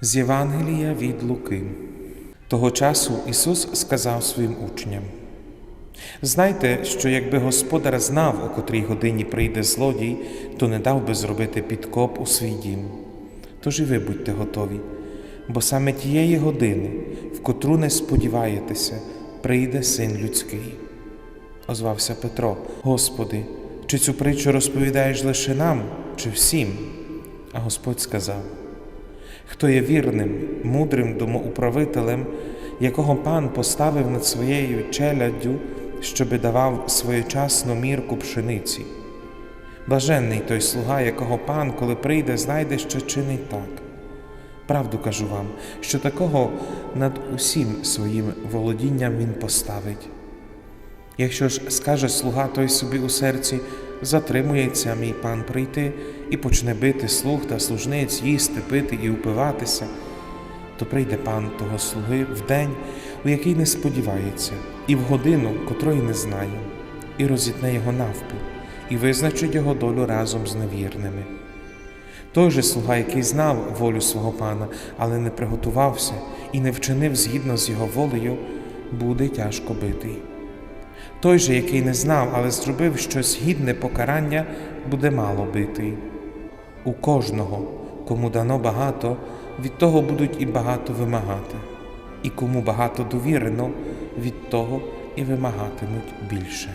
З Євангелія від Луки. Того часу Ісус сказав своїм учням: Знайте, що якби господар знав, о котрій годині прийде злодій, то не дав би зробити підкоп у свій дім. Тож і ви будьте готові, бо саме тієї години, в котру не сподіваєтеся, прийде син людський. Озвався Петро: Господи, чи цю притчу розповідаєш лише нам, чи всім? А Господь сказав: Хто є вірним, мудрим домоуправителем, якого пан поставив над своєю челяддю, щоби давав своєчасну мірку пшениці. Блаженний той слуга, якого пан, коли прийде, знайде, що чинить так. Правду кажу вам, що такого над усім своїм володінням він поставить. Якщо ж скаже слуга той собі у серці, затримується мій пан прийти і почне бити слуг та служниць, їсти, пити і упиватися, то прийде пан того слуги в день, у який не сподівається, і в годину, котрої не знає, і розітне його навпіл, і визначить його долю разом з невірними. Той же слуга, який знав волю свого пана, але не приготувався і не вчинив згідно з його волею, буде тяжко битий. Той же, який не знав, але зробив щось гідне покарання, буде мало битий. У кожного, кому дано багато, від того будуть і багато вимагати, і кому багато довірено, від того і вимагатимуть більше.